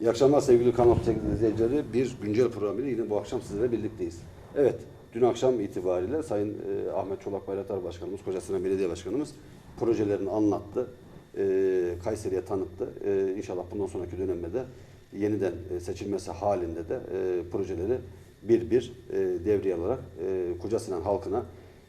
İyi akşamlar sevgili Kanal 8 izleyicileri. Bir güncel programıyla yine bu akşam sizlerle birlikteyiz. Evet, dün akşam itibariyle Sayın e, Ahmet Çolak Bayraktar Başkanımız, Kocasinan Belediye Başkanımız projelerini anlattı. E, Kayseri'ye tanıttı. E, inşallah bundan sonraki dönemde de yeniden e, seçilmesi halinde de e, projeleri bir bir e, devreye alarak e, Kocasinan halkına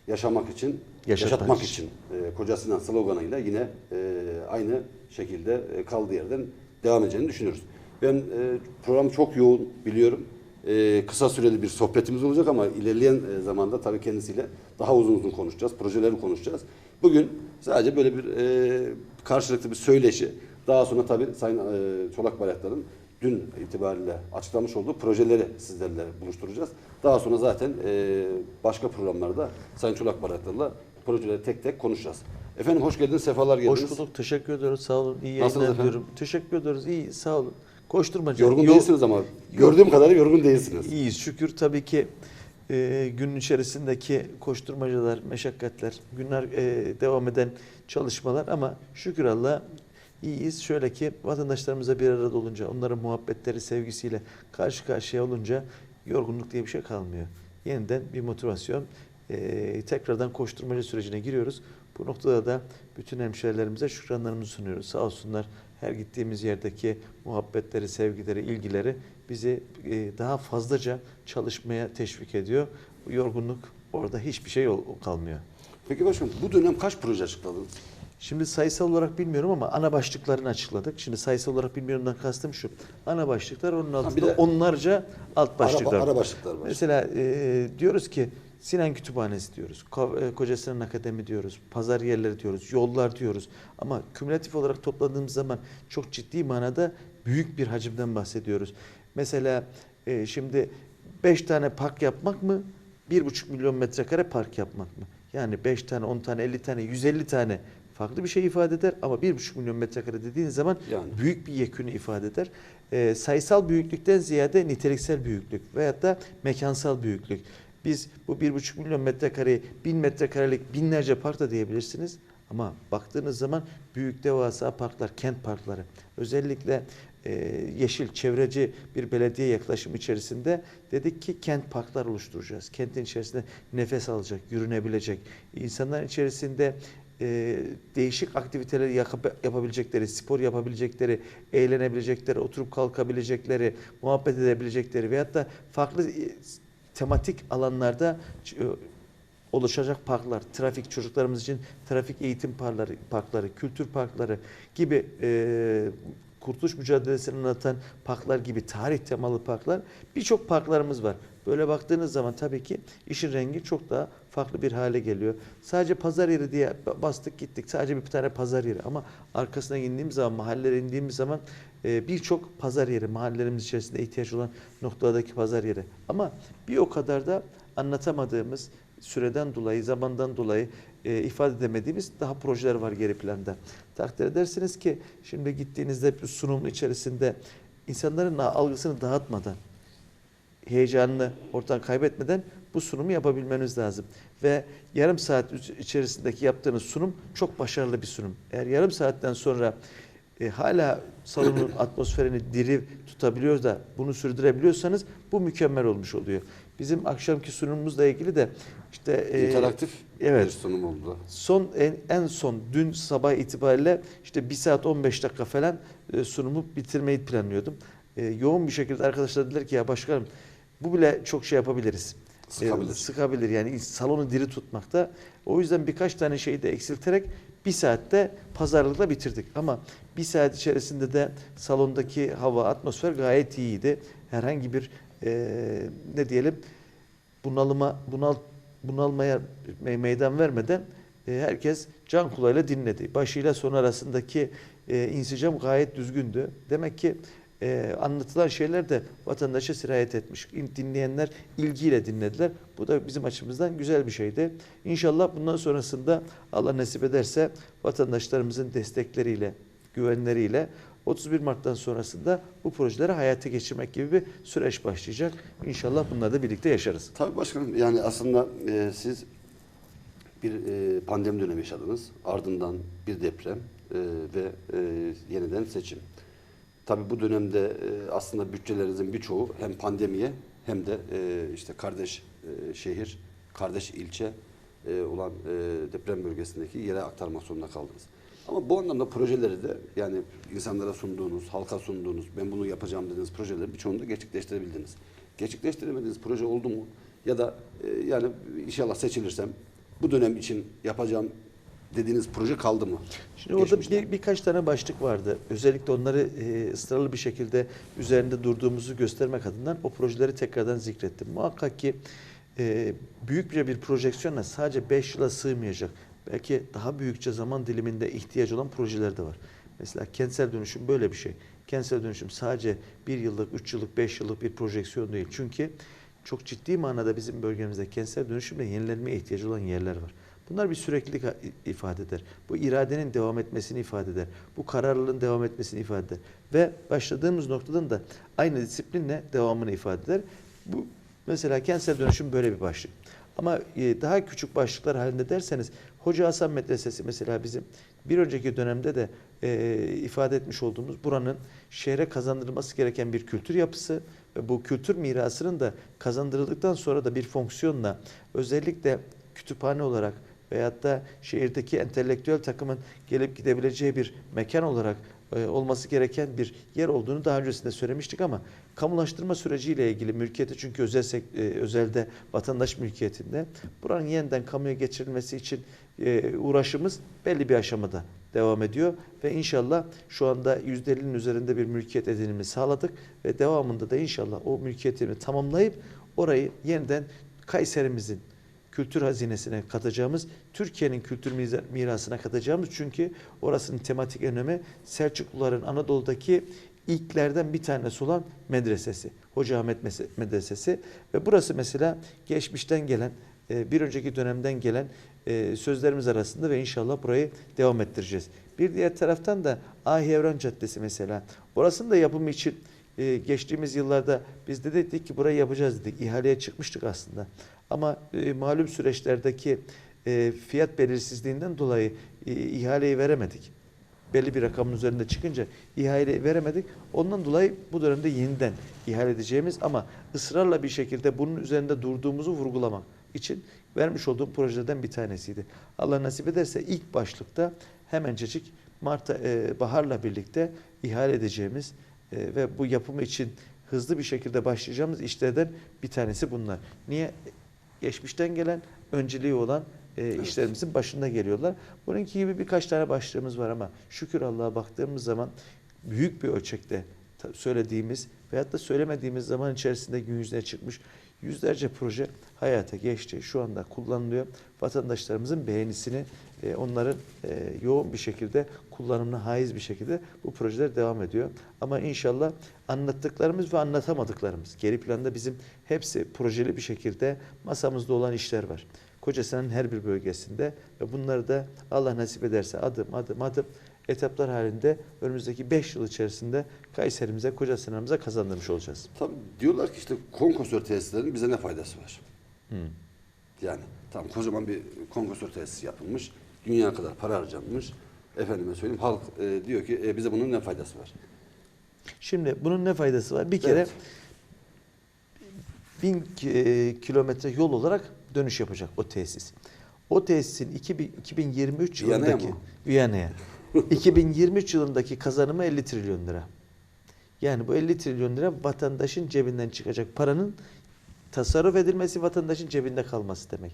yaşamak için, Yaşatmak yaşatmak için. için e, Kocasinan sloganıyla yine e, aynı şekilde e, kaldığı yerden devam edeceğini düşünüyoruz. Ben e, program çok yoğun biliyorum. E, kısa süreli bir sohbetimiz olacak ama ilerleyen e, zamanda tabii kendisiyle daha uzun uzun konuşacağız. Projeleri konuşacağız. Bugün sadece böyle bir e, karşılıklı bir söyleşi. Daha sonra tabii Sayın e, Çolak Bayraktar'ın dün itibariyle açıklamış olduğu projeleri sizlerle buluşturacağız. Daha sonra zaten e, başka programlarda Sayın Çolak Bayraktar'la projeleri tek tek konuşacağız. Efendim hoş geldiniz, sefalar geldiniz. Hoş bulduk. Teşekkür ediyoruz. Sağ olun. İyi Nasılsınız yayınlar efendim? diliyorum. Teşekkür ediyoruz. İyi. Sağ olun. Koşturmaca. Yorgun Yol- değilsiniz ama gördüğüm kadarıyla yorgun değilsiniz. İyiyiz. Şükür tabii ki e, günün içerisindeki koşturmacalar, meşakkatler, günler e, devam eden çalışmalar ama şükür Allah iyiyiz. Şöyle ki vatandaşlarımıza bir arada olunca, onların muhabbetleri, sevgisiyle karşı karşıya olunca yorgunluk diye bir şey kalmıyor. Yeniden bir motivasyon, e, tekrardan koşturmaca sürecine giriyoruz. Bu noktada da bütün hemşehrilerimize şükranlarımızı sunuyoruz. Sağ olsunlar her gittiğimiz yerdeki muhabbetleri, sevgileri, ilgileri bizi e, daha fazlaca çalışmaya teşvik ediyor. Yorgunluk orada hiçbir şey kalmıyor. Peki başkanım bu dönem kaç proje açıkladınız? Şimdi sayısal olarak bilmiyorum ama ana başlıklarını açıkladık. Şimdi sayısal olarak bilmiyorumdan kastım şu. Ana başlıklar onun altında de- onlarca alt başlıklar. Ara, ara başlıklar var. Mesela e, diyoruz ki Sinan Kütüphanesi diyoruz, e, Koca Sinan Akademi diyoruz, pazar yerleri diyoruz, yollar diyoruz. Ama kümülatif olarak topladığımız zaman çok ciddi manada büyük bir hacimden bahsediyoruz. Mesela e, şimdi 5 tane park yapmak mı, 1,5 milyon metrekare park yapmak mı? Yani 5 tane, 10 tane, 50 tane, 150 tane farklı bir şey ifade eder ama 1,5 milyon metrekare dediğiniz zaman Yani. büyük bir yekünü ifade eder. Ee, sayısal büyüklükten ziyade niteliksel büyüklük veyahut da mekansal büyüklük. Biz bu 1,5 milyon metrekareyi 1000 metrekarelik binlerce park da diyebilirsiniz. Ama baktığınız zaman büyük devasa parklar, kent parkları özellikle e, yeşil, çevreci bir belediye yaklaşım içerisinde dedik ki kent parklar oluşturacağız. Kentin içerisinde nefes alacak, yürünebilecek, insanların içerisinde e, değişik aktiviteleri yaka- yapabilecekleri, spor yapabilecekleri, eğlenebilecekleri, oturup kalkabilecekleri, muhabbet edebilecekleri veyahut da farklı e, tematik alanlarda e, oluşacak parklar, trafik çocuklarımız için trafik eğitim parkları, parkları kültür parkları gibi e, kurtuluş mücadelesini anlatan parklar gibi tarih temalı parklar birçok parklarımız var. Böyle baktığınız zaman tabii ki işin rengi çok daha farklı bir hale geliyor. Sadece pazar yeri diye bastık gittik. Sadece bir tane pazar yeri ama arkasına indiğimiz zaman, mahallelere indiğimiz zaman birçok pazar yeri, mahallelerimiz içerisinde ihtiyaç olan noktalardaki pazar yeri. Ama bir o kadar da anlatamadığımız süreden dolayı, zamandan dolayı e, ifade edemediğimiz daha projeler var geri planda. Takdir edersiniz ki şimdi gittiğinizde bir sunumun içerisinde insanların algısını dağıtmadan, heyecanını ortadan kaybetmeden bu sunumu yapabilmeniz lazım. Ve yarım saat içerisindeki yaptığınız sunum çok başarılı bir sunum. Eğer yarım saatten sonra e, hala salonun atmosferini diri tutabiliyoruz da bunu sürdürebiliyorsanız bu mükemmel olmuş oluyor. Bizim akşamki sunumumuzla ilgili de işte e, İnteraktif evet. bir sunum oldu. Son en, en son dün sabah itibariyle işte 1 saat 15 dakika falan e, sunumu bitirmeyi planlıyordum. E, yoğun bir şekilde arkadaşlar dediler ki ya başkanım bu bile çok şey yapabiliriz. Sıkabilir. E, sıkabilir yani salonu diri tutmakta. O yüzden birkaç tane şeyi de eksilterek bir saatte pazarlıkla bitirdik. Ama bir saat içerisinde de salondaki hava, atmosfer gayet iyiydi. Herhangi bir e, ne diyelim bunalıma bunal bunalmaya me- meydan vermeden e, herkes can kulağıyla dinledi. Başıyla son arasındaki e, insicam gayet düzgündü. Demek ki e, anlatılan şeyler de vatandaşa sirayet etmiş. İn- Dinleyenler ilgiyle dinlediler. Bu da bizim açımızdan güzel bir şeydi. İnşallah bundan sonrasında Allah nasip ederse vatandaşlarımızın destekleriyle, güvenleriyle 31 Mart'tan sonrasında bu projeleri hayata geçirmek gibi bir süreç başlayacak. İnşallah bunları da birlikte yaşarız. Tabii başkanım yani aslında e, siz bir e, pandemi dönemi yaşadınız. Ardından bir deprem e, ve e, yeniden seçim. Tabii bu dönemde e, aslında bütçelerinizin birçoğu hem pandemiye hem de e, işte kardeş e, şehir, kardeş ilçe e, olan e, deprem bölgesindeki yere aktarmak zorunda kaldınız. Ama bu anlamda projeleri de yani insanlara sunduğunuz, halka sunduğunuz, ben bunu yapacağım dediğiniz projeleri birçoğunu da gerçekleştirebildiniz. Gerçekleştiremediğiniz proje oldu mu? Ya da e, yani inşallah seçilirsem bu dönem için yapacağım dediğiniz proje kaldı mı? Şimdi orada bir, birkaç tane başlık vardı. Özellikle onları e, ısrarlı bir şekilde üzerinde durduğumuzu göstermek adından o projeleri tekrardan zikrettim. Muhakkak ki e, büyükçe bir projeksiyonla sadece 5 yıla sığmayacak. Belki daha büyükçe zaman diliminde ihtiyaç olan projeler de var. Mesela kentsel dönüşüm böyle bir şey. Kentsel dönüşüm sadece bir yıllık, üç yıllık, beş yıllık bir projeksiyon değil. Çünkü çok ciddi manada bizim bölgemizde kentsel dönüşümle yenilenmeye ihtiyacı olan yerler var. Bunlar bir süreklilik ifade eder. Bu iradenin devam etmesini ifade eder. Bu kararlılığın devam etmesini ifade eder. Ve başladığımız noktadan da aynı disiplinle devamını ifade eder. Bu mesela kentsel dönüşüm böyle bir başlık. Ama e, daha küçük başlıklar halinde derseniz Hoca Hasan Medresesi mesela bizim bir önceki dönemde de e, ifade etmiş olduğumuz buranın şehre kazandırılması gereken bir kültür yapısı ve bu kültür mirasının da kazandırıldıktan sonra da bir fonksiyonla özellikle kütüphane olarak veyahut da şehirdeki entelektüel takımın gelip gidebileceği bir mekan olarak olması gereken bir yer olduğunu daha öncesinde söylemiştik ama kamulaştırma süreciyle ilgili mülkiyeti çünkü özel e, özelde vatandaş mülkiyetinde buranın yeniden kamuya geçirilmesi için e, uğraşımız belli bir aşamada devam ediyor ve inşallah şu anda %50'nin üzerinde bir mülkiyet edinimini sağladık ve devamında da inşallah o mülkiyetini tamamlayıp orayı yeniden Kayserimizin kültür hazinesine katacağımız, Türkiye'nin kültür mirasına katacağımız çünkü orasının tematik önemi Selçukluların Anadolu'daki ilklerden bir tanesi olan medresesi. Hoca Ahmet Medresesi ve burası mesela geçmişten gelen e, bir önceki dönemden gelen e, sözlerimiz arasında ve inşallah burayı devam ettireceğiz. Bir diğer taraftan da Ahi Evren Caddesi mesela. Orasının da yapımı için e, geçtiğimiz yıllarda biz de dedik ki burayı yapacağız dedik. İhaleye çıkmıştık aslında. Ama e, malum süreçlerdeki e, fiyat belirsizliğinden dolayı e, ihaleyi veremedik. Belli bir rakamın üzerinde çıkınca ihale veremedik. Ondan dolayı bu dönemde yeniden ihale edeceğimiz ama ısrarla bir şekilde bunun üzerinde durduğumuzu vurgulamak için vermiş olduğum projelerden bir tanesiydi. Allah nasip ederse ilk başlıkta hemencecik Mart e, baharla birlikte ihale edeceğimiz e, ve bu yapımı için hızlı bir şekilde başlayacağımız işlerden bir tanesi bunlar. Niye? Geçmişten gelen önceliği olan e, işlerimizin başında geliyorlar. Bununki gibi birkaç tane başlığımız var ama şükür Allah'a baktığımız zaman büyük bir ölçekte söylediğimiz veyahut da söylemediğimiz zaman içerisinde gün yüzüne çıkmış yüzlerce proje hayata geçti. Şu anda kullanılıyor. Vatandaşlarımızın beğenisini e, onların e, yoğun bir şekilde kullanımına haiz bir şekilde bu projeler devam ediyor. Ama inşallah anlattıklarımız ve anlatamadıklarımız geri planda bizim hepsi projeli bir şekilde masamızda olan işler var. Kocasinan her bir bölgesinde ve bunları da Allah nasip ederse adım adım adım etaplar halinde önümüzdeki 5 yıl içerisinde Kayserimize, Kocasinan'ımıza kazandırmış olacağız. Tabii diyorlar ki işte konkosör tesislerinin bize ne faydası var? Yani tam kocaman bir konkosör tesisi yapılmış. Dünya kadar para harcanmış. Efendime söyleyeyim halk e, diyor ki e, bize bunun ne faydası var? Şimdi bunun ne faydası var? Bir kere Evet. bin e, kilometre yol olarak dönüş yapacak o tesis. O tesisin 2000 2023 Viyana'ya yılındaki? Viyana'ya 2023 yılındaki kazanımı 50 trilyon lira. Yani bu 50 trilyon lira vatandaşın cebinden çıkacak paranın tasarruf edilmesi vatandaşın cebinde kalması demek.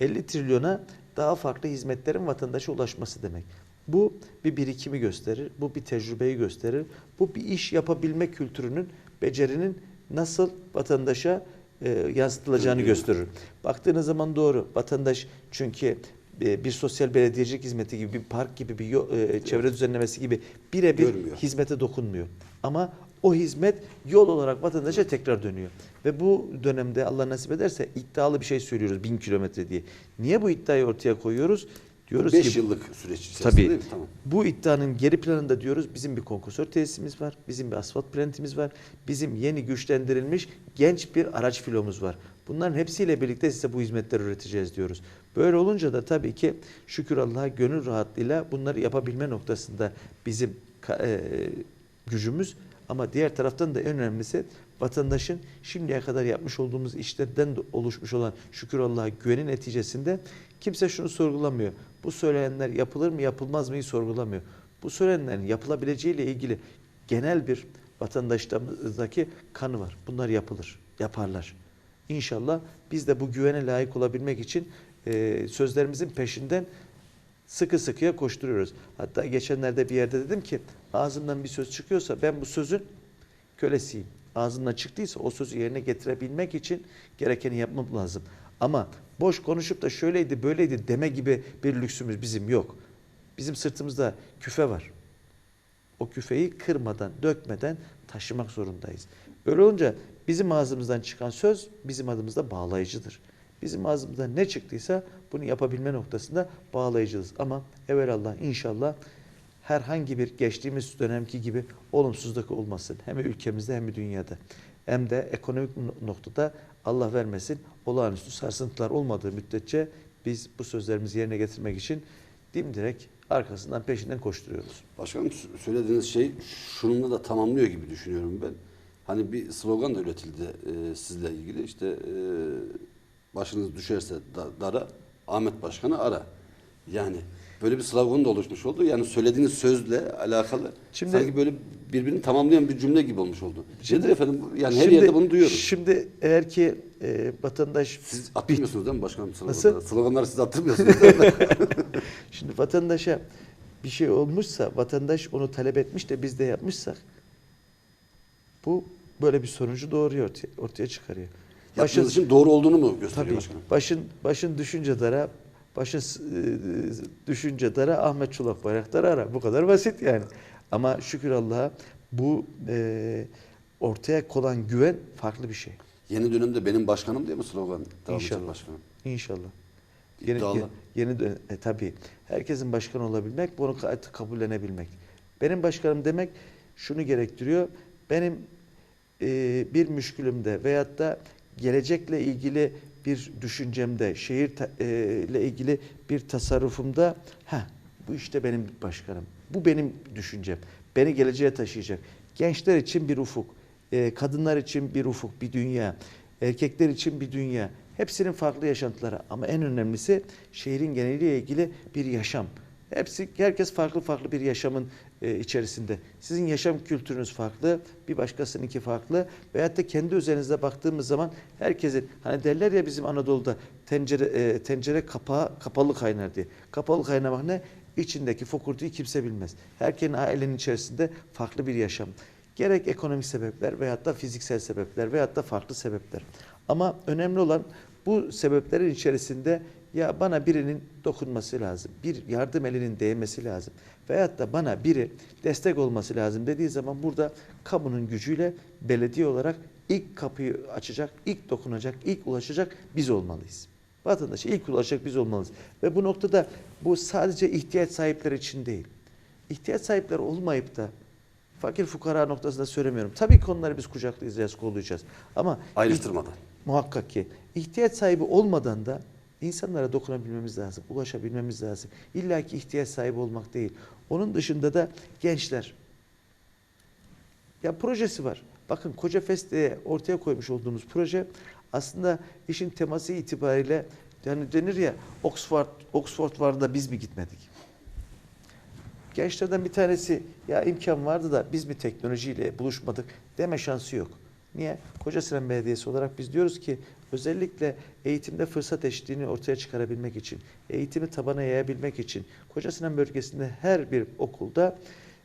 50 trilyona daha farklı hizmetlerin vatandaşa ulaşması demek. Bu bir birikimi gösterir, bu bir tecrübeyi gösterir, bu bir iş yapabilme kültürünün, becerinin nasıl vatandaşa e, yansıtılacağını gösterir. Baktığınız zaman doğru. Vatandaş çünkü bir sosyal belediyecilik hizmeti gibi, bir park gibi, bir yo- e, çevre düzenlemesi gibi birebir hizmete dokunmuyor. Ama o hizmet yol olarak vatandaşa tekrar dönüyor. Ve bu dönemde Allah nasip ederse iddialı bir şey söylüyoruz bin kilometre diye. Niye bu iddiayı ortaya koyuyoruz? Diyoruz 5 ki yıllık süreç içerisinde Tabii. değil mi? Tamam. bu iddianın geri planında diyoruz bizim bir konkursör tesisimiz var, bizim bir asfalt plantimiz var, bizim yeni güçlendirilmiş genç bir araç filomuz var. Bunların hepsiyle birlikte size bu hizmetleri üreteceğiz diyoruz. Böyle olunca da tabii ki şükür Allah'a gönül rahatlığıyla bunları yapabilme noktasında bizim e, gücümüz Ama diğer taraftan da en önemlisi vatandaşın şimdiye kadar yapmış olduğumuz işlerden de oluşmuş olan şükür Allah'a güvenin neticesinde kimse şunu sorgulamıyor. Bu söylenenler yapılır mı yapılmaz mıyı sorgulamıyor. Bu söylenenlerin yapılabileceğiyle ilgili genel bir vatandaşlarımızdaki kanı var. Bunlar yapılır, yaparlar. İnşallah biz de bu güvene layık olabilmek için e, sözlerimizin peşinden sıkı sıkıya koşturuyoruz. Hatta geçenlerde bir yerde dedim ki ağzımdan bir söz çıkıyorsa ben bu sözün kölesiyim. Ağzımdan çıktıysa o sözü yerine getirebilmek için gerekeni yapmam lazım. Ama boş konuşup da şöyleydi böyleydi deme gibi bir lüksümüz bizim yok. Bizim sırtımızda küfe var. O küfeyi kırmadan, dökmeden taşımak zorundayız. Öyle olunca bizim ağzımızdan çıkan söz bizim adımızda bağlayıcıdır. Bizim ağzımızdan ne çıktıysa bunu yapabilme noktasında bağlayıcıyız. Ama evvelallah inşallah herhangi bir geçtiğimiz dönemki gibi olumsuzluk olmasın. Hem ülkemizde hem de dünyada. Hem de ekonomik noktada Allah vermesin olağanüstü sarsıntılar olmadığı müddetçe biz bu sözlerimizi yerine getirmek için dimdirek arkasından peşinden koşturuyoruz. Başkanım söylediğiniz şey şununla da tamamlıyor gibi düşünüyorum ben. Hani bir slogan da üretildi e, sizle ilgili. İşte e, başınız düşerse da- dara Ahmet Başkan'ı ara. Yani böyle bir slogan da oluşmuş oldu. Yani söylediğiniz sözle alakalı Şimdi- sanki böyle birbirini tamamlayan bir cümle gibi olmuş oldu. Şimdi- Nedir efendim? Yani her Şimdi- yerde bunu duyuyoruz. Şimdi eğer ki e, vatandaş Siz attırmıyorsunuz değil mi başkanım Nasıl? sloganları? Sloganları siz attırmıyorsunuz değil mi? Şimdi vatandaşa bir şey olmuşsa, vatandaş onu talep etmiş de biz de yapmışsak bu böyle bir sonucu doğuruyor, ortaya, ortaya çıkarıyor. Yaptığınız için doğru olduğunu mu gösteriyor tabii başkanım? başın başın düşünce dara, başın e, düşünce dara Ahmet Çolak Bayraktar'ı ara. Bu kadar basit yani. Ama şükür Allah'a bu e, ortaya konan güven farklı bir şey. Yeni dönemde benim başkanım diye mi slogan? İnşallah. Başkanım. İnşallah. Yeni, İddialı. yeni, yeni dön- e, tabii herkesin başkan olabilmek, bunu ka- kabullenebilmek. Benim başkanım demek şunu gerektiriyor. Benim e, bir müşkülümde veyahut da gelecekle ilgili bir düşüncemde, şehir ta- e, ilgili bir tasarrufumda, ha bu işte benim başkanım. Bu benim düşüncem. Beni geleceğe taşıyacak. Gençler için bir ufuk, e, kadınlar için bir ufuk, bir dünya, erkekler için bir dünya. Hepsinin farklı yaşantıları ama en önemlisi şehrin geneliyle ilgili bir yaşam. Hepsi herkes farklı farklı bir yaşamın e, içerisinde. Sizin yaşam kültürünüz farklı, bir başkasınınki farklı veyahut da kendi üzerinizde baktığımız zaman herkesin hani derler ya bizim Anadolu'da tencere e, tencere kapağı kapalı kaynar diye. Kapalı kaynamak ne? İçindeki fokurtuyu kimse bilmez. Herkesin ailenin içerisinde farklı bir yaşam. Gerek ekonomik sebepler veyahut da fiziksel sebepler veyahut da farklı sebepler. Ama önemli olan bu sebeplerin içerisinde ya bana birinin dokunması lazım. Bir yardım elinin değmesi lazım. Veyahut da bana biri destek olması lazım dediği zaman burada kamunun gücüyle belediye olarak ilk kapıyı açacak, ilk dokunacak, ilk ulaşacak biz olmalıyız. Vatandaşa ilk ulaşacak biz olmalıyız. Ve bu noktada bu sadece ihtiyaç sahipleri için değil. İhtiyaç sahipleri olmayıp da fakir fukara noktasında söylemiyorum. Tabii ki onları biz kucaklayacağız, kollayacağız. Ama Ayrıştırmadan. Muhakkak ki ihtiyaç sahibi olmadan da insanlara dokunabilmemiz lazım, ulaşabilmemiz lazım. İlla ki ihtiyaç sahibi olmak değil. Onun dışında da gençler. Ya projesi var. Bakın Koca Fest diye ortaya koymuş olduğumuz proje aslında işin teması itibariyle yani denir ya Oxford Oxford vardı da biz mi gitmedik? Gençlerden bir tanesi ya imkan vardı da biz mi teknolojiyle buluşmadık deme şansı yok. Niye? Kocasinan Belediyesi olarak biz diyoruz ki özellikle eğitimde fırsat eşitliğini ortaya çıkarabilmek için, eğitimi tabana yayabilmek için Kocasinan bölgesinde her bir okulda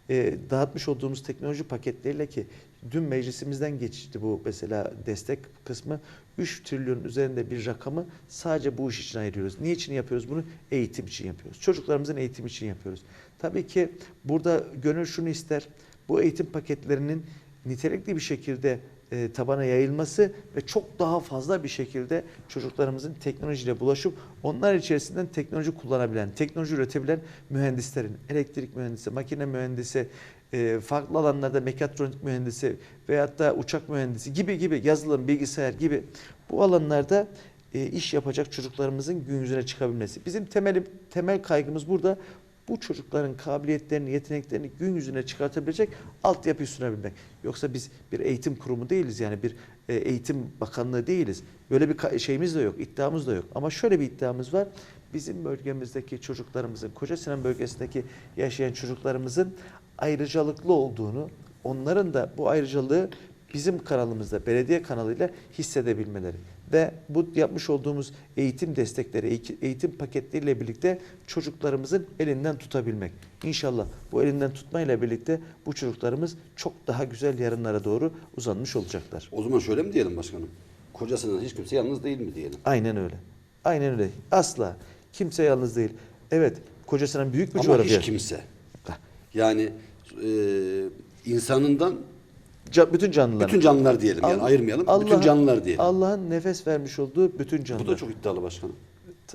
e, dağıtmış olduğumuz teknoloji paketleriyle ki dün meclisimizden geçti bu mesela destek kısmı 3 trilyon üzerinde bir rakamı sadece bu iş için ayırıyoruz. Niçin yapıyoruz bunu? Eğitim için yapıyoruz. Çocuklarımızın eğitimi için yapıyoruz. Tabii ki burada gönül şunu ister. Bu eğitim paketlerinin nitelikli bir şekilde e, tabana yayılması ve çok daha fazla bir şekilde çocuklarımızın teknolojiyle bulaşıp onlar içerisinden teknoloji kullanabilen, teknoloji üretebilen mühendislerin, elektrik mühendisi, makine mühendisi, e, farklı alanlarda mekatronik mühendisi veyahut da uçak mühendisi gibi gibi yazılım, bilgisayar gibi bu alanlarda e, iş yapacak çocuklarımızın gün yüzüne çıkabilmesi. Bizim temelim, temel kaygımız burada bu çocukların kabiliyetlerini, yeteneklerini gün yüzüne çıkartabilecek altyapıyı sunabilmek. Yoksa biz bir eğitim kurumu değiliz yani bir e, eğitim bakanlığı değiliz. Böyle bir şeyimiz de yok, iddiamız da yok. Ama şöyle bir iddiamız var. Bizim bölgemizdeki çocuklarımızın, Kocasinan bölgesindeki yaşayan çocuklarımızın ayrıcalıklı olduğunu, onların da bu ayrıcalığı bizim kanalımızda, belediye kanalıyla hissedebilmeleri ve bu yapmış olduğumuz eğitim destekleri, eğitim- paketleriyle birlikte çocuklarımızın elinden tutabilmek. İnşallah bu elinden tutmayla birlikte bu çocuklarımız çok daha güzel yarınlara doğru uzanmış olacaklar. O zaman şöyle mi diyelim başkanım? Kocasından hiç kimse yalnız değil mi diyelim? Aynen öyle. Aynen öyle. Asla. Kimse yalnız değil. Evet, kocasının büyük bir Ama coğrafya. hiç kimse. Yani e, insanından Ca- bütün canlılar. bütün canlılar diyelim yani Allah- ayırmayalım. bütün Allah'ın- canlılar diyelim. Allah'ın nefes vermiş olduğu bütün Bu canlılar. da çok iddialı başkanım.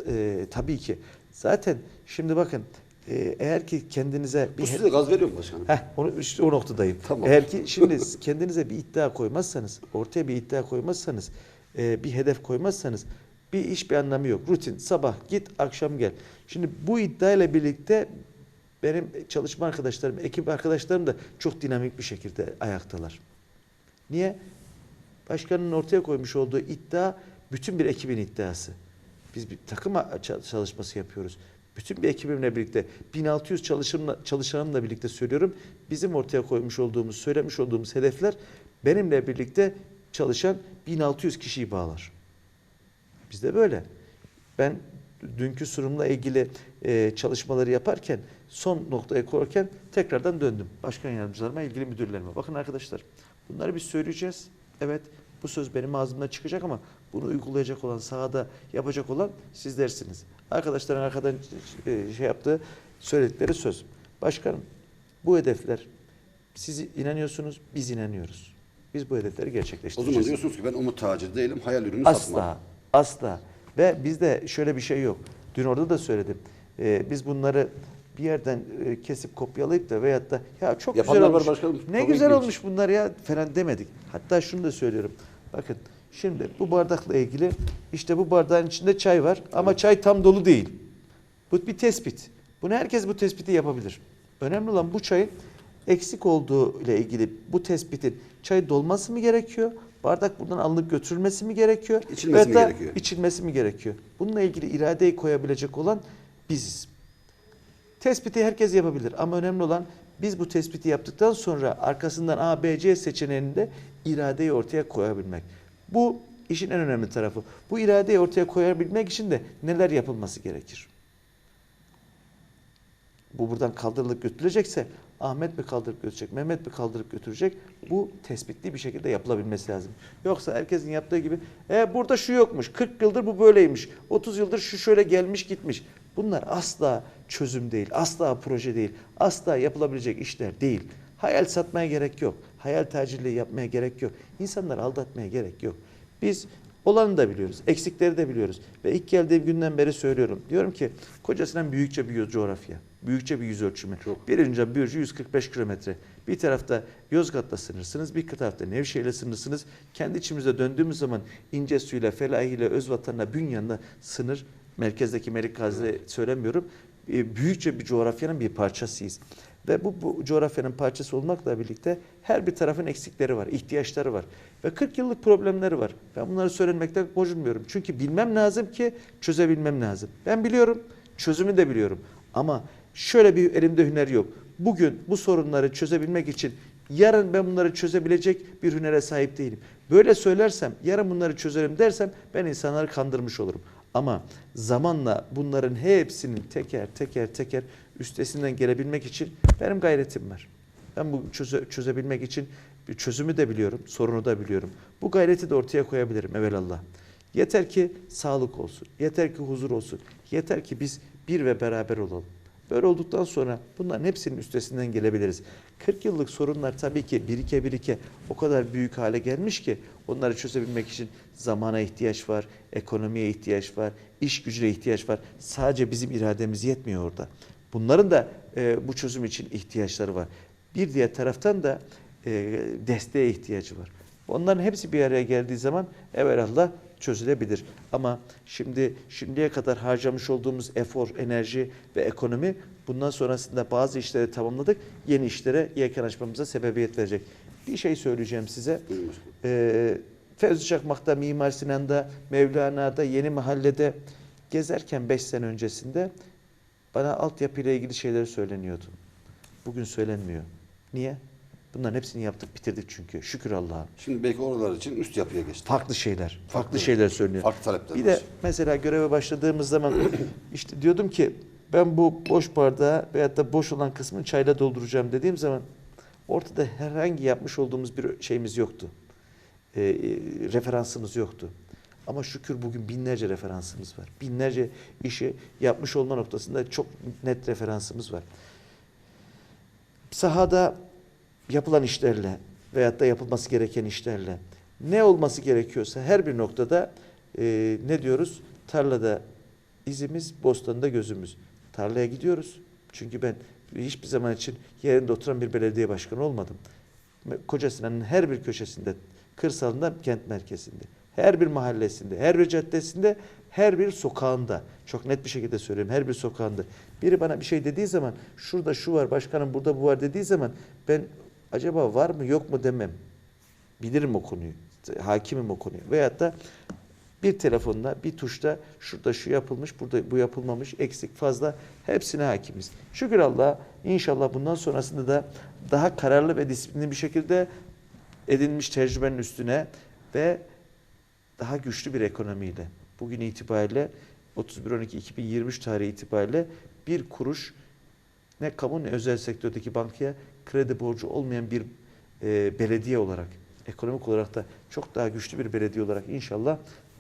E, tabii ki. Zaten şimdi bakın e, eğer ki kendinize Bu bir size gaz veriyor mu başkanım? Heh, onu işte o noktadayım. Tamam. Eğer ki şimdi kendinize bir iddia koymazsanız, ortaya bir iddia koymazsanız, e, bir hedef koymazsanız bir iş bir anlamı yok. Rutin sabah git, akşam gel. Şimdi bu iddiayla birlikte benim çalışma arkadaşlarım, ekip arkadaşlarım da çok dinamik bir şekilde ayaktalar. Niye? Başkanın ortaya koymuş olduğu iddia bütün bir ekibin iddiası. Biz bir takım çalışması yapıyoruz. Bütün bir ekibimle birlikte 1600 çalışanımla, çalışanımla birlikte söylüyorum. Bizim ortaya koymuş olduğumuz, söylemiş olduğumuz hedefler benimle birlikte çalışan 1600 kişiyi bağlar. Bizde böyle. Ben dünkü sunumla ilgili e, çalışmaları yaparken son noktaya koyarken tekrardan döndüm. Başkan yardımcılarıma, ilgili müdürlerime. Bakın arkadaşlar bunları biz söyleyeceğiz. Evet bu söz benim ağzımdan çıkacak ama bunu uygulayacak olan, sahada yapacak olan sizlersiniz. Arkadaşların arkadan e, şey yaptığı, söyledikleri söz. Başkanım bu hedefler siz inanıyorsunuz, biz inanıyoruz. Biz bu hedefleri O gerçekleştireceğiz. zaman diyorsunuz ki ben umut tacir değilim, hayal ürünü satmam. Asla, asla. Ve bizde şöyle bir şey yok. Dün orada da söyledim. Ee, biz bunları bir yerden e, kesip kopyalayıp da veyahut da ya çok Yapanlar güzel var olmuş. başkanım. Ne Çok güzel ilginç. olmuş bunlar ya falan demedik. Hatta şunu da söylüyorum. Bakın şimdi bu bardakla ilgili işte bu bardağın içinde çay var ama çay tam dolu değil. Bu bir tespit. Bunu herkes bu tespiti yapabilir. Önemli olan bu çayın eksik olduğu ile ilgili bu tespitin çay dolması mı gerekiyor? Bardak buradan alınıp götürülmesi mi gerekiyor? İçilmesi mi Veyahut da gerekiyor? içilmesi mi gerekiyor? Bununla ilgili iradeyi koyabilecek olan biziz. Tespiti herkes yapabilir ama önemli olan biz bu tespiti yaptıktan sonra arkasından A, B, C seçeneğinde iradeyi ortaya koyabilmek. Bu işin en önemli tarafı. Bu iradeyi ortaya koyabilmek için de neler yapılması gerekir? Bu buradan kaldırılıp götürülecekse Ahmet mi kaldırıp götürecek, Mehmet mi kaldırıp götürecek? Bu tespitli bir şekilde yapılabilmesi lazım. Yoksa herkesin yaptığı gibi e, burada şu yokmuş, 40 yıldır bu böyleymiş, 30 yıldır şu şöyle gelmiş gitmiş. Bunlar asla çözüm değil, asla proje değil, asla yapılabilecek işler değil. Hayal satmaya gerek yok, hayal tacirliği yapmaya gerek yok, insanları aldatmaya gerek yok. Biz Olanı da biliyoruz, eksikleri de biliyoruz. Ve ilk geldiğim günden beri söylüyorum. Diyorum ki kocasından büyükçe bir coğrafya, büyükçe bir yüz ölçümü. Çok. Birinci Bürcü 145 kilometre. Bir tarafta Yozgat'la sınırsınız, bir tarafta Nevşehir'le sınırsınız. Kendi içimize döndüğümüz zaman İncesu'yla, Felahi'yle, Özvatan'la, Bünyan'la sınır. Merkezdeki Melik söylemiyorum. E, Büyükçe bir coğrafyanın bir parçasıyız. Ve bu, bu coğrafyanın parçası olmakla birlikte her bir tarafın eksikleri var, ihtiyaçları var. Ve 40 yıllık problemleri var. Ben bunları söylemekten gocunmuyorum. Çünkü bilmem lazım ki çözebilmem lazım. Ben biliyorum, çözümü de biliyorum. Ama şöyle bir elimde hüner yok. Bugün bu sorunları çözebilmek için yarın ben bunları çözebilecek bir hünere sahip değilim. Böyle söylersem, yarın bunları çözerim dersem ben insanları kandırmış olurum. Ama zamanla bunların hepsinin teker teker teker üstesinden gelebilmek için benim gayretim var. Ben bu çöze, çözebilmek için bir çözümü de biliyorum, sorunu da biliyorum. Bu gayreti de ortaya koyabilirim evelallah. Yeter ki sağlık olsun, yeter ki huzur olsun, yeter ki biz bir ve beraber olalım. Böyle olduktan sonra bunların hepsinin üstesinden gelebiliriz. 40 yıllık sorunlar tabii ki birike birike o kadar büyük hale gelmiş ki onları çözebilmek için zamana ihtiyaç var, ekonomiye ihtiyaç var, iş gücüne ihtiyaç var. Sadece bizim irademiz yetmiyor orada. Bunların da e, bu çözüm için ihtiyaçları var. Bir diğer taraftan da e, desteğe ihtiyacı var. Onların hepsi bir araya geldiği zaman evvelallah çözülebilir. Ama şimdi şimdiye kadar harcamış olduğumuz efor, enerji ve ekonomi Bundan sonrasında bazı işleri tamamladık. Yeni işlere yelken açmamıza sebebiyet verecek. Bir şey söyleyeceğim size. Ee, Fevzi Çakmak'ta, Mimar Sinan'da, Mevlana'da, Yeni Mahalle'de gezerken 5 sene öncesinde bana altyapıyla ilgili şeyler söyleniyordu. Bugün söylenmiyor. Niye? Bunların hepsini yaptık, bitirdik çünkü. Şükür Allah'a. Şimdi belki oralar için üst yapıya geçti. Farklı şeyler, farklı, Farklı- şeyler söyleniyor. farklı talepler Bir var. de mesela göreve başladığımız zaman işte diyordum ki ben bu boş bardağı veyahut da boş olan kısmını çayla dolduracağım dediğim zaman ortada herhangi yapmış olduğumuz bir şeyimiz yoktu. Ee, e, referansımız yoktu. Ama şükür bugün binlerce referansımız var. Binlerce işi yapmış olma noktasında çok net referansımız var. Sahada yapılan işlerle veyahut da yapılması gereken işlerle ne olması gerekiyorsa her bir noktada e, ne diyoruz? Tarlada izimiz, bostanda gözümüz. Tarlaya gidiyoruz. Çünkü ben hiçbir zaman için yerinde oturan bir belediye başkanı olmadım. Koca Sinan'ın her bir köşesinde, kırsalında, kent merkezinde, her bir mahallesinde, her bir caddesinde, her bir sokağında, çok net bir şekilde söylüyorum, her bir sokağında. Biri bana bir şey dediği zaman, şurada şu var, başkanım burada bu var dediği zaman ben acaba var mı yok mu demem. Bilirim o konuyu, hakimim o konuya. Veyahut da bir telefonla, bir tuşta şurada şu yapılmış, burada bu yapılmamış, eksik, fazla hepsine hakimiz. Şükür Allah'a inşallah bundan sonrasında da daha kararlı ve disiplinli bir şekilde edinmiş tecrübenin üstüne ve daha güçlü bir ekonomiyle bugün itibariyle 31-12-2023 tarihi itibariyle bir kuruş ne kamu ne özel sektördeki bankaya kredi borcu olmayan bir e, belediye olarak ekonomik olarak da çok daha güçlü bir belediye olarak inşallah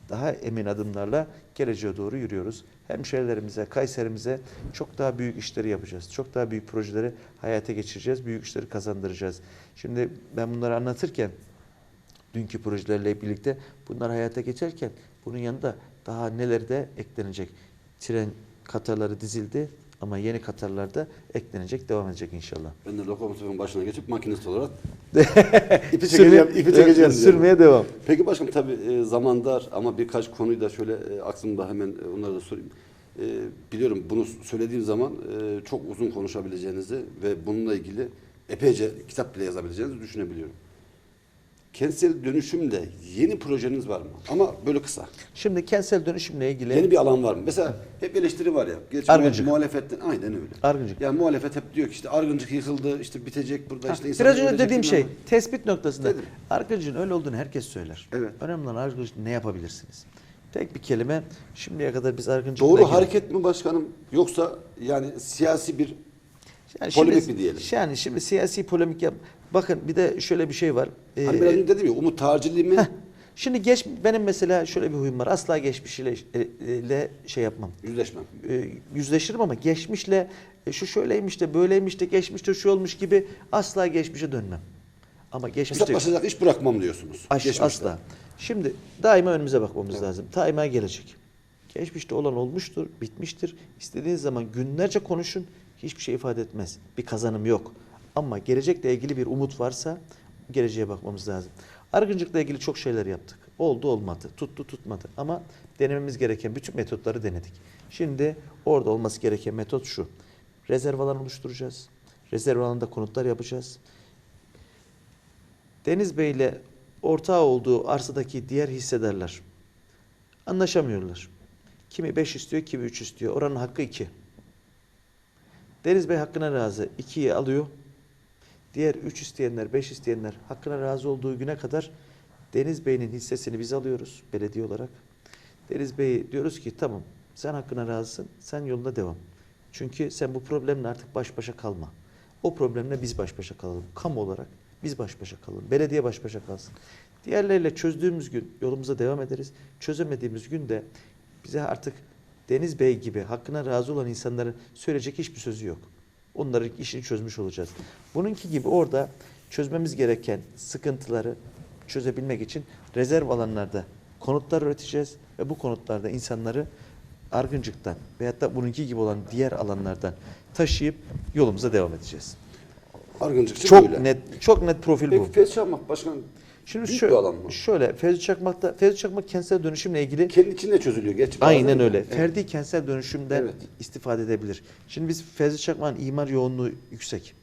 daha emin adımlarla geleceğe doğru yürüyoruz. Hemşehrilerimize, Kayserimize çok daha büyük işleri yapacağız. Çok daha büyük projeleri hayata geçireceğiz. Büyük işleri kazandıracağız. Şimdi ben bunları anlatırken dünkü projelerle birlikte bunlar hayata geçerken bunun yanında daha neler de eklenecek. Tren katarları dizildi ama yeni katarlar da eklenecek, devam edecek inşallah. Ben de lokomotifin başına geçip makinist olarak ipi çekeceğim, ipi çekeceğim. Sürmeye devam. Peki başkanım tabii e, zaman dar ama birkaç konuyu da şöyle e, aklımda hemen e, onları da sorayım. E, biliyorum bunu söylediğim zaman e, çok uzun konuşabileceğinizi ve bununla ilgili epeyce kitap bile yazabileceğinizi düşünebiliyorum. Kentsel dönüşümde yeni projeniz var mı? Ama böyle kısa. Şimdi kentsel dönüşümle ilgili Yeni bir alan var mı? Mesela hep eleştiri var ya. Geçen Argıncık. muhalefetten aynen öyle. Argıncık. Yani muhalefet hep diyor ki işte Argıncık yıkıldı, işte bitecek burada Ha, işte insanlar Biraz önce dediğim şey ne. tespit noktasında Dedim. argıcın öyle olduğunu herkes söyler. Evet. Önemli olan argıcın ne yapabilirsiniz? Tek bir kelime şimdiye kadar biz argıncıkla Doğru ilgili- hareket mi başkanım yoksa yani siyasi bir Yani Polemik şimdi, mi diyelim? Yani şimdi siyasi polemik yap. Bakın bir de şöyle bir şey var. hani Ee, biraz önce dedim ya umut tacirliği mi? heh, şimdi geç benim mesela şöyle bir huyum var. Asla geçmişiyle ile şey yapmam. Yüzleşmem. Ee, yüzleşirim ama geçmişle e, şu şöyleymiş de böyleymiş de geçmişte şu olmuş gibi asla geçmişe dönmem. Ama geçmişte Hesaplaşacak iş bırakmam diyorsunuz. Aş- Geçmişte. asla. Şimdi daima önümüze bakmamız lazım. Daima gelecek. Geçmişte olan olmuştur, bitmiştir. İstediğiniz zaman günlerce konuşun, hiçbir şey ifade etmez. Bir kazanım yok. Ama gelecekle ilgili bir umut varsa geleceğe bakmamız lazım. Argıncıkla ilgili çok şeyler yaptık. Oldu olmadı, tuttu tutmadı. Ama denememiz gereken bütün metotları denedik. Şimdi orada olması gereken metot şu. Rezerv alan oluşturacağız. Rezerv alanında konutlar yapacağız. Deniz Bey ile ortağı olduğu arsadaki diğer hissedarlar anlaşamıyorlar. Kimi 5 istiyor, kimi 3 istiyor. Oranın hakkı 2. Deniz Bey hakkına razı. 2'yi alıyor. Diğer 3 isteyenler, 5 isteyenler hakkına razı olduğu güne kadar Deniz Bey'in hissesini biz alıyoruz belediye olarak. Deniz Bey diyoruz ki tamam sen hakkına razısın, sen yoluna devam. Çünkü sen bu problemle artık baş başa kalma. O problemle biz baş başa kalalım. Kamu olarak biz baş başa kalalım. Belediye baş başa kalsın. Diğerleriyle çözdüğümüz gün yolumuza devam ederiz. Çözemediğimiz gün de bize artık Deniz Bey gibi hakkına razı olan insanların söyleyecek hiçbir sözü yok. Onların işini çözmüş olacağız. Bununki gibi orada çözmemiz gereken sıkıntıları çözebilmek için rezerv alanlarda konutlar üreteceğiz ve bu konutlarda insanları Argıncık'tan veyahut da bununki gibi olan diğer alanlardan taşıyıp yolumuza devam edeceğiz. Argıncık için Çok böyle. net çok net profil bu. Peki Şahmak Başkan Şimdi Büyük şöyle, bir alan mı? şöyle Fevzi Çakmak'ta Fevzi Çakmak kentsel dönüşümle ilgili Kendi içinde çözülüyor. Geç bazen. Aynen öyle. Evet. Ferdi kentsel dönüşümden Evet. istifade edebilir. Şimdi biz Fevzi Çakmak'ın imar yoğunluğu yüksek.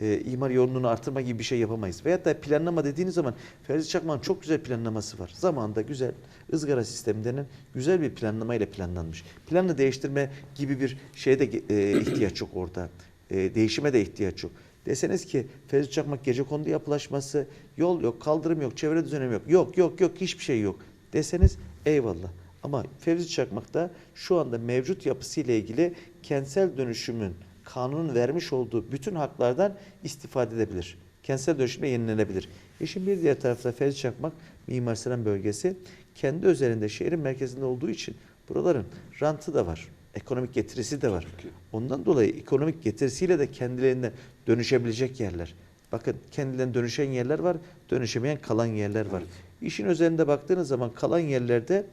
Ee, imar yoğunluğunu artırma gibi bir şey yapamayız. Veyahut da planlama dediğiniz zaman Fevzi Çakmak'ın çok güzel planlaması var. Zamanında güzel ızgara sistemi denen güzel bir planlamayla planlanmış. Planı değiştirme gibi bir şeye de e, ihtiyaç yok orada. E, değişime de ihtiyaç yok. Deseniz ki Fevzi Çakmak gece kondu yapılaşması, yol yok, kaldırım yok, çevre düzeni yok. Yok yok yok hiçbir şey yok. Deseniz eyvallah. Ama Fevzi Çakmak'ta şu anda mevcut yapısıyla ilgili kentsel dönüşümün kanunun vermiş olduğu bütün haklardan istifade edebilir. Kentsel dönüşümle yenilenebilir. İşin bir diğer tarafta Fevzi Çakmak Mimar Sinan bölgesi kendi özelinde şehrin merkezinde olduğu için buraların rantı da var. Ekonomik getirisi de var. Ondan dolayı ekonomik getirisiyle de kendilerinden dönüşebilecek yerler. Bakın kendilerinden dönüşen yerler var, dönüşemeyen kalan yerler var. İşin özelinde baktığınız zaman kalan yerlerde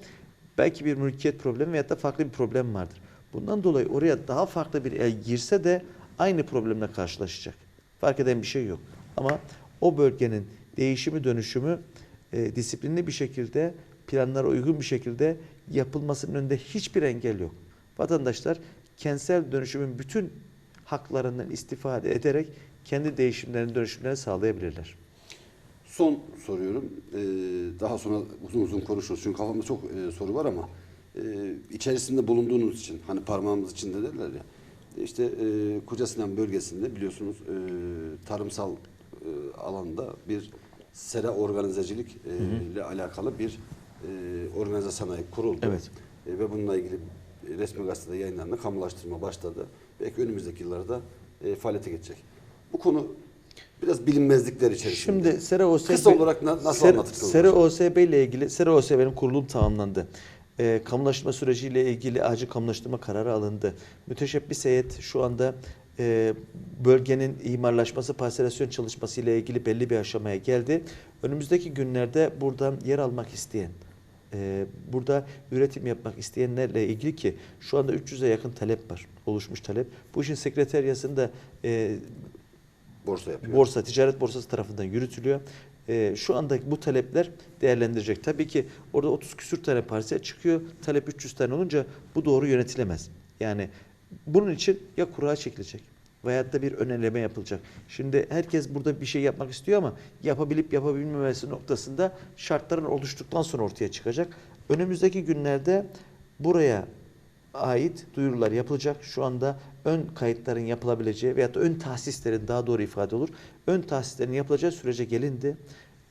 belki bir mülkiyet problemi veyahut da farklı bir problem vardır. Bundan dolayı oraya daha farklı bir el girse de aynı problemle karşılaşacak. Fark eden bir şey yok. Ama o bölgenin değişimi dönüşümü e, disiplinli bir şekilde planlara uygun bir şekilde yapılmasının önünde hiçbir engel yok. Vatandaşlar kentsel dönüşümün bütün haklarından istifade ederek kendi değişimlerini, dönüşümlerini sağlayabilirler. Son soruyorum. Ee, daha sonra uzun uzun konuşuruz. Çünkü kafamda çok e, soru var ama e, içerisinde bulunduğunuz için hani parmağımız içinde derler ya. İşte e, Koca Sinan bölgesinde biliyorsunuz e, tarımsal e, alanda bir sera organizecilik e, ile alakalı bir e, organize sanayi kuruldu. Evet. E, ve bununla ilgili resmi gazetede yayınlandı, kamulaştırma başladı. Belki önümüzdeki yıllarda e, faaliyete geçecek. Bu konu biraz bilinmezlikler içerisinde. Şimdi Sera OSB Kısa olarak na- nasıl Ser- anlatırsınız Sera? OSB ile ilgili Sera OSB'nin kurulum tamamlandı. Ee, kamulaştırma süreciyle ilgili acil kamulaştırma kararı alındı. Müteşebbis heyet şu anda e, bölgenin imarlaşması, parselasyon çalışması ile ilgili belli bir aşamaya geldi. Önümüzdeki günlerde buradan yer almak isteyen, e, burada üretim yapmak isteyenlerle ilgili ki şu anda 300'e yakın talep var, oluşmuş talep. Bu işin sekreteryasında e, Borsa yapıyor. Borsa, ticaret borsası tarafından yürütülüyor. Ee, şu anda bu talepler değerlendirecek. Tabii ki orada 30 küsür tane parsel çıkıyor. Talep 300 tane olunca bu doğru yönetilemez. Yani bunun için ya kura çekilecek veyahut da bir öneleme yapılacak. Şimdi herkes burada bir şey yapmak istiyor ama yapabilip yapabilmemesi noktasında şartların oluştuktan sonra ortaya çıkacak. Önümüzdeki günlerde buraya ait duyurular yapılacak. Şu anda ön kayıtların yapılabileceği veyahut da ön tahsislerin daha doğru ifade olur. Ön tahsislerin yapılacağı sürece gelindi.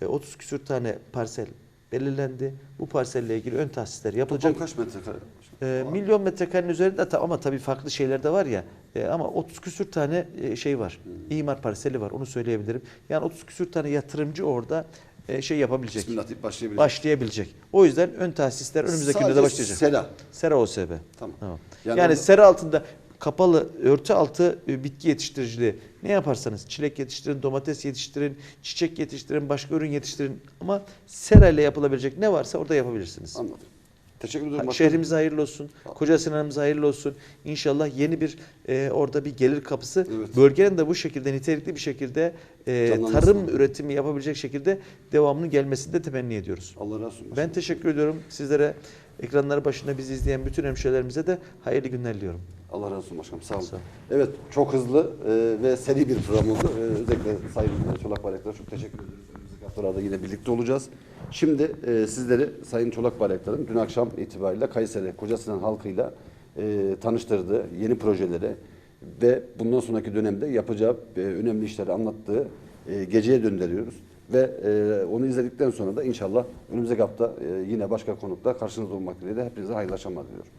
E, 30 küsür tane parsel belirlendi. Bu parselle ilgili ön tahsisler yapılacak. Toplam kaç metrekare? E, milyon metrekarenin üzerinde ta- ama tabii farklı şeyler de var ya. E, ama 30 küsür tane e, şey var. İmar parseli var. Onu söyleyebilirim. Yani 30 küsür tane yatırımcı orada e, şey yapabilecek. Bismillah deyip başlayabiliriz. Başlayabilecek. O yüzden ön tahsisler önümüzdeki Sadece günlerde başlayacak. Sera. Sera OSB. Tamam. Tamam. Yani Yani, orada- sera altında kapalı örtü altı e, bitki yetiştiriciliği ne yaparsanız çilek yetiştirin, domates yetiştirin, çiçek yetiştirin, başka ürün yetiştirin ama sera ile yapılabilecek ne varsa orada yapabilirsiniz. Anladım. Teşekkür ederim. Başkanım. Şehrimize hayırlı olsun. Koca Sinan'ımıza hayırlı olsun. İnşallah yeni bir e, orada bir gelir kapısı. Evet. Bölgenin de bu şekilde nitelikli bir şekilde e, tarım üretimi yapabilecek şekilde devamının gelmesini de temenni ediyoruz. Allah razı olsun. Ben teşekkür ediyorum sizlere. Ekranları başında bizi izleyen bütün hemşehrilerimize de hayırlı günler diliyorum. Allah razı olsun başkanım. Sağ olun. Sağ olun. Evet çok hızlı e, ve seri bir program oldu. E, özellikle Sayın Çolak Bayraktar'a çok teşekkür ediyoruz. Önümüzdeki haftalarda yine birlikte olacağız. Şimdi e, sizleri Sayın Çolak Bayraktar'ın dün akşam itibariyle Kayseri Kocasinan halkıyla e, tanıştırdığı yeni projeleri ve bundan sonraki dönemde yapacağı e, önemli işleri anlattığı e, geceye döndürüyoruz. Ve e, onu izledikten sonra da inşallah önümüzdeki hafta e, yine başka konukla karşınızda olmak dileğiyle hepinize hayırlı akşamlar diliyorum.